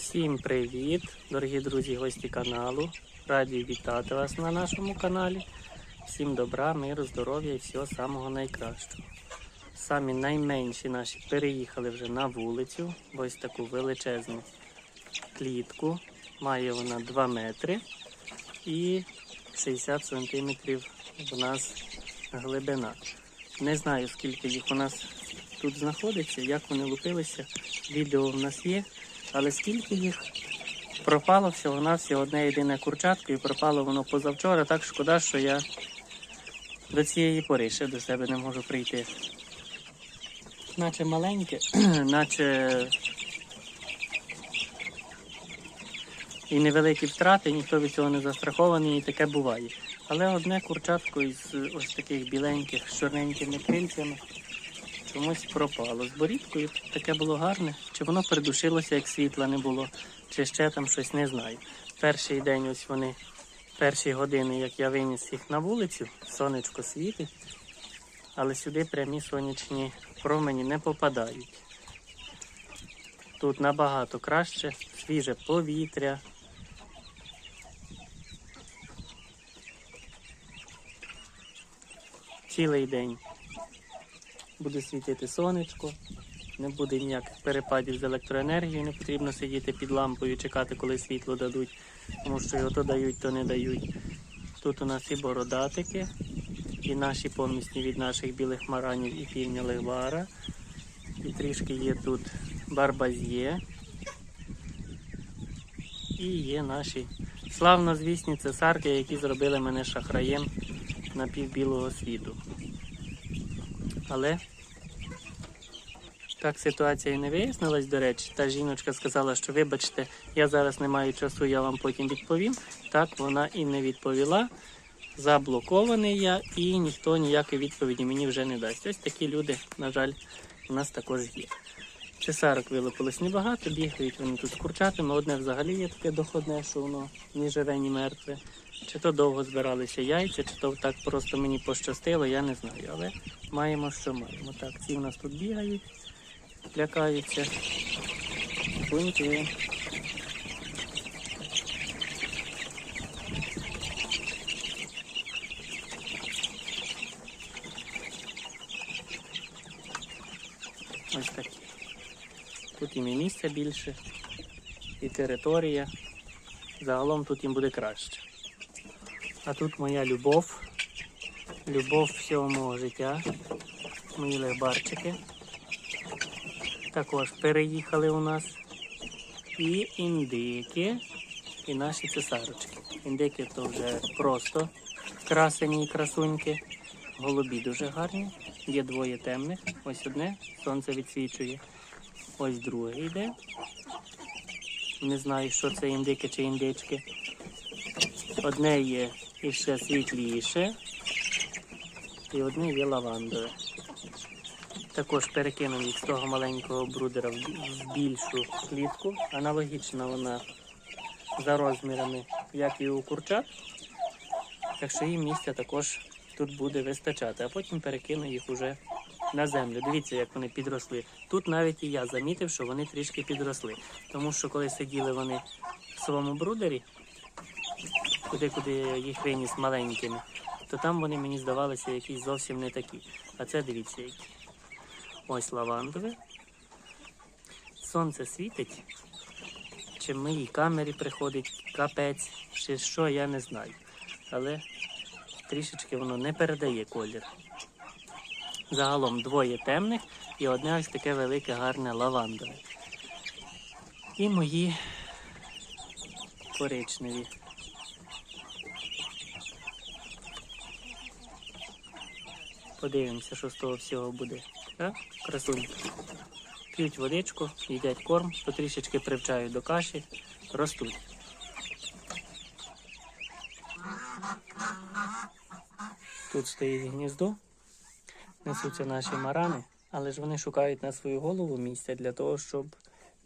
Всім привіт, дорогі друзі, гості каналу. Раді вітати вас на нашому каналі. Всім добра, миру, здоров'я і всього самого найкращого. Самі найменші наші переїхали вже на вулицю. Ось таку величезну клітку. Має вона 2 метри і 60 сантиметрів в нас глибина. Не знаю, скільки їх у нас тут знаходиться, як вони лупилися. Відео в нас є. Але скільки їх пропало всього на всього одне єдине курчатко і пропало воно позавчора, так шкода, що я до цієї пори ще до себе не можу прийти. Наче маленьке, наче і невеликі втрати, ніхто від цього не застрахований, і таке буває. Але одне курчатко із ось таких біленьких з чорненькими крильцями чомусь пропало. З борідкою таке було гарне. Чи воно придушилося, як світла не було, чи ще там щось не знаю. Перший день ось вони, перші години, як я виніс їх на вулицю, сонечко світить, але сюди прямі сонячні промені не попадають. Тут набагато краще, свіже повітря. Цілий день буде світити сонечко, не буде ніяких перепадів з електроенергією, не потрібно сидіти під лампою, чекати, коли світло дадуть, тому що його то дають, то не дають. Тут у нас і бородатики, і наші помісні від наших білих маранів і півня легвара. І трішки є тут барбазє. І є наші славнозвісні цесарки, які зробили мене шахраєм на півбілого світу. Але так ситуація і не вияснилась, до речі. Та жіночка сказала, що вибачте, я зараз не маю часу, я вам потім відповім. Так вона і не відповіла. Заблокований я і ніхто ніякої відповіді мені вже не дасть. Ось такі люди, на жаль, у нас також є. Цесарок вилупилось небагато, бігають вони тут з курчатами. Одне взагалі є таке доходне, що воно ні живе, ні мертве. Чи то довго збиралися яйця, чи то так просто мені пощастило, я не знаю. Але маємо, що маємо. Так, ці в нас тут бігають, лякаються. Буньки. Ось такі. Тут їм і місця більше, і територія. Загалом тут їм буде краще. А тут моя любов, любов всього мого життя. Мої легбарчики. Також переїхали у нас. І індики, і наші цесарочки. Індики то вже просто красені і красуньки. Голубі дуже гарні. Є двоє темних. Ось одне, сонце відсвічує. Ось друге йде. Не знаю, що це індики чи індички. Одне є іще світліше, і одне є лавандове. Також перекинув їх з того маленького брудера в більшу клітку. Аналогічна вона за розмірами, як і у курчат. Так що їм місця також тут буде вистачати, а потім перекину їх уже на землю. Дивіться, як вони підросли. Тут навіть і я замітив, що вони трішки підросли. Тому що коли сиділи вони в своєму брудері, куди куди їх виніс маленькими, то там вони мені здавалися якісь зовсім не такі. А це дивіться які. Ось лавандове. Сонце світить. Чи в моїй камері приходить капець, чи що, я не знаю. Але трішечки воно не передає колір. Загалом двоє темних і одне ось таке велике гарне лавандове. І мої коричневі. Подивимося, що з того всього буде. Так? Красунька. П'ють водичку, їдять корм, потрішечки привчають до каші, ростуть. Тут стоїть гніздо, несуться наші марани, але ж вони шукають на свою голову місця для того, щоб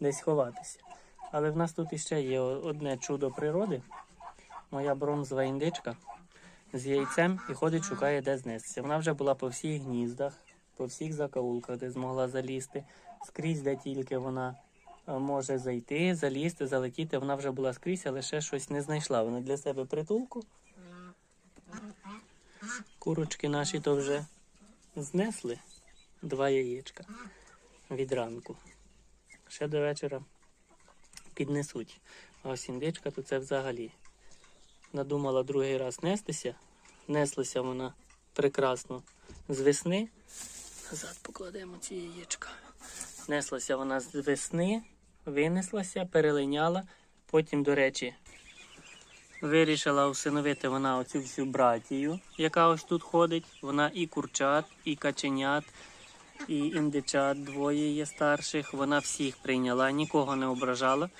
десь ховатися. Але в нас тут іще є одне чудо природи. Моя бронзова індичка з яйцем і ходить, шукає, де знестися. Вона вже була по всіх гніздах, по всіх закоулках, де змогла залізти, скрізь, де тільки вона е, може зайти, залізти, залетіти. Вона вже була скрізь, але ще щось не знайшла. Вона для себе притулку. Курочки наші то вже знесли два яєчка від ранку. Ще до вечора піднесуть. А ось індичка то це взагалі. Надумала другий раз нестися. Неслася вона прекрасно з весни. Назад покладемо ці яєчка. Неслася вона з весни, винеслася, перелиняла. Потім, до речі, вирішила усиновити вона оцю всю братію, яка ось тут ходить. Вона і курчат, і каченят, і індичат, двоє є старших. Вона всіх прийняла, нікого не ображала.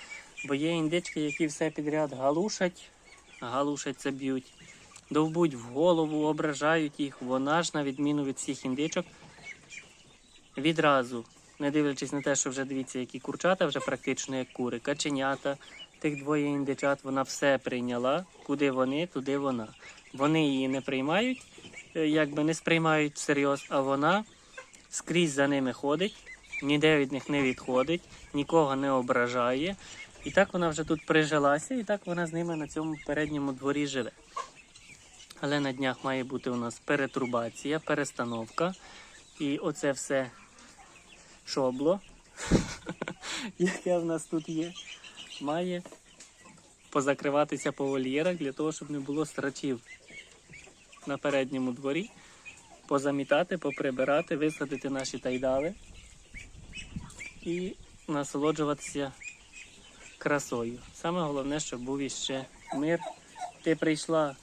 Бо є індички, які все підряд галушать, галушать це б'ють, довбуть в голову, ображають їх. Вона ж, на відміну від всіх індичок, відразу, не дивлячись на те, що вже дивіться, які курчата, вже практично як кури, каченята, тих двоє індичат, вона все прийняла. Куди вони, туди вона. Вони її не приймають, е, якби не сприймають всерйоз, а вона скрізь за ними ходить, ніде від них не відходить, нікого не ображає. І так вона вже тут прижилася, і так вона з ними на цьому передньому дворі живе. Але на днях має бути у нас перетрубація, перестановка. І оце все шобло, яке в нас тут є, має позакриватися по вольєрах для того, щоб не було страчів на передньому дворі, позамітати, поприбирати, висадити наші тайдали і насолоджуватися красою. Саме головне, щоб був іще мир. Ти прийшла,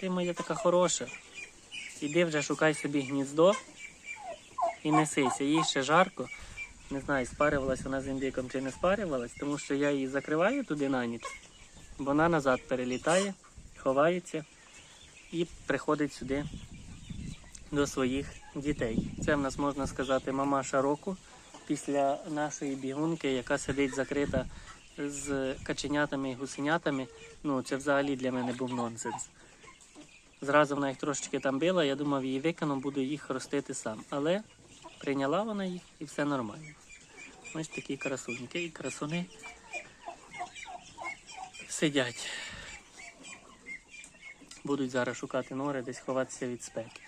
ти моя така хороша. Іди вже шукай собі гніздо і несися. Їй ще жарко. Не знаю, спарювалась вона з індиком чи не спарювалась, тому що я її закриваю туди на ніч. Вона назад перелітає, ховається і приходить сюди до своїх дітей. Це в нас можна сказати мамаша року після нашої бігунки, яка сидить закрита з каченятами і гусенятами. Ну, це взагалі для мене був нонсенс. Зразу вона їх трошечки там била, я думав, її викину, буду їх ростити сам. Але прийняла вона їх і все нормально. Ось такі красуньки і красуни сидять. Будуть зараз шукати нори, десь ховатися від спеки.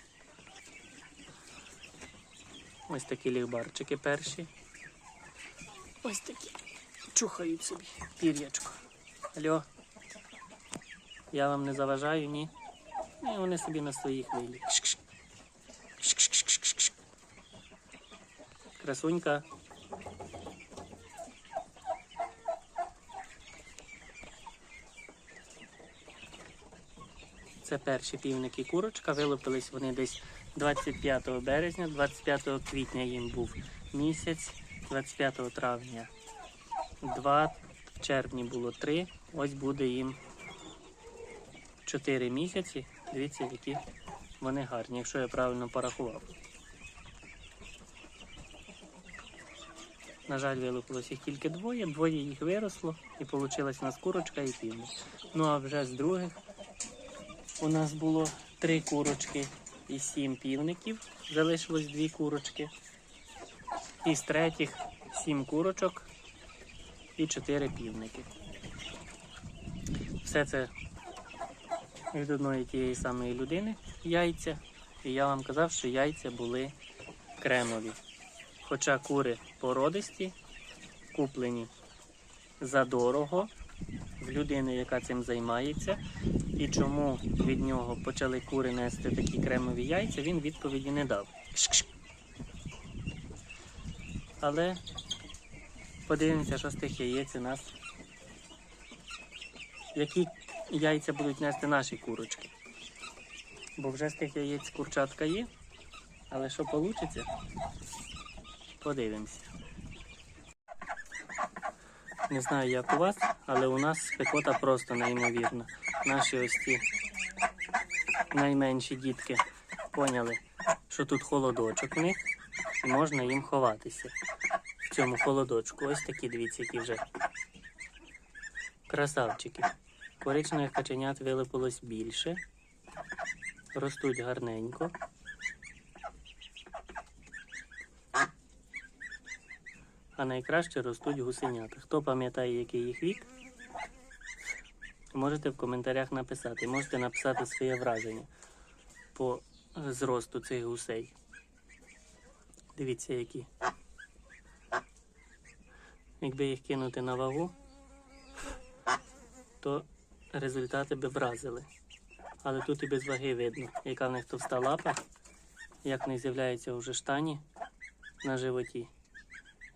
Ось такі лігбарчики перші. Ось такі. Чухають собі пір'ячко. Алло. Я вам не заважаю, ні? Ні, вони собі на своїх вилі. Красунька. Це перші півники курочка. Вилупились вони десь 25 березня, 25 квітня їм був місяць, 25 травня два, в червні було три. Ось буде їм 4 місяці. Дивіться, які вони гарні, якщо я правильно порахував. На жаль, вилупилось їх тільки двоє, двоє їх виросло і вийшла у нас курочка і півник. Ну а вже з других у нас було три курочки і сім півників. Залишилось дві курочки. І з третіх сім курочок і чотири півники. Все це від одної тієї самої людини яйця. І я вам казав, що яйця були кремові. Хоча кури породисті, куплені задорого в людини, яка цим займається. І чому від нього почали кури нести такі кремові яйця, він відповіді не дав. Але подивимося, що з тих яєць у нас. Які яйця будуть нести наші курочки. Бо вже з тих яєць курчатка є. Але що вийде? Подивимося. Не знаю, як у вас, але у нас спекота просто неймовірна. Наші ось ті найменші дітки поняли, що тут холодочок в них і можна їм ховатися в цьому холодочку. Ось такі, дивіться, які вже красавчики. Коричневих каченят вилипилось більше. Ростуть гарненько. а найкраще ростуть гусенята. Хто пам'ятає, який їх вік? Можете в коментарях написати. Можете написати своє враження по зросту цих гусей. Дивіться, які. Якби їх кинути на вагу, то результати би вразили. Але тут і без ваги видно, яка в них товста лапа, як в них з'являються вже штані на животі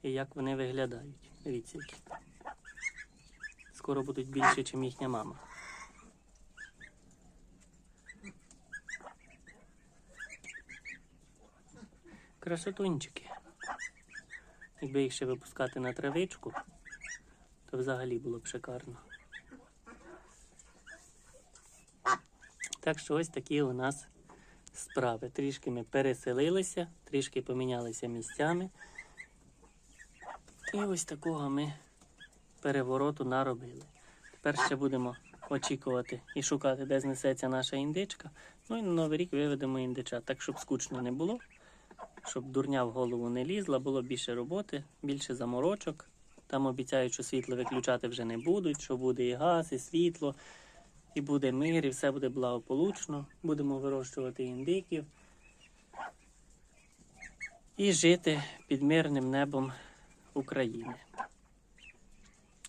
і як вони виглядають. Які. Скоро будуть більше, ніж їхня мама. Красотунчики. Якби їх ще випускати на травичку, то взагалі було б шикарно. Так що ось такі у нас справи. Трішки ми переселилися, трішки помінялися місцями. І ось такого ми перевороту наробили. Тепер ще будемо очікувати і шукати, де знесеться наша індичка. Ну і на Новий рік виведемо індича, так щоб скучно не було, щоб дурня в голову не лізла, було більше роботи, більше заморочок. Там обіцяють, що світло виключати вже не будуть, що буде і газ, і світло, і буде мир, і все буде благополучно. Будемо вирощувати індиків і жити під мирним небом України.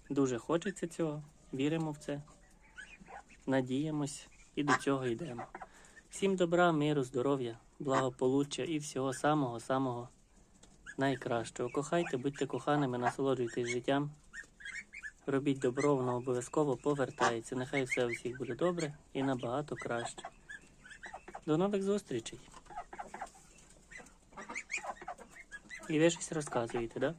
Дуже хочеться цього, віримо в це, надіємось і до цього йдемо. Всім добра, миру, здоров'я, благополуччя і всього самого-самого найкращого. Кохайте, будьте коханими, насолоджуйтесь життям. Робіть добро, воно обов'язково повертається. Нехай все у всіх буде добре і набагато краще. До нових зустрічей. І ви щось розказуєте, так? Да?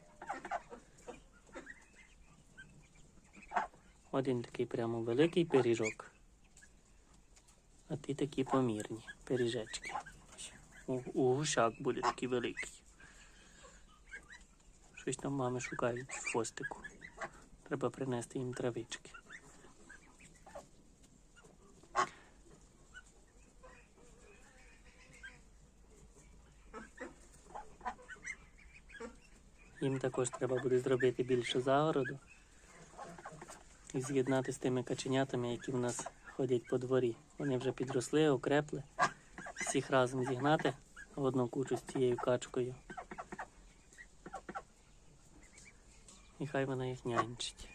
Один такий прямо великий пиріжок. А ти такі помірні пиріжечки. У, у гушак буде такий великий. Щось там мами шукають в хвостику. Треба принести їм травички. Їм також треба буде зробити більше загороду і з'єднати з тими каченятами, які в нас ходять по дворі. Вони вже підросли, окрепли. Всіх разом зігнати в одну кучу з цією качкою. Хай вона їх нянчить.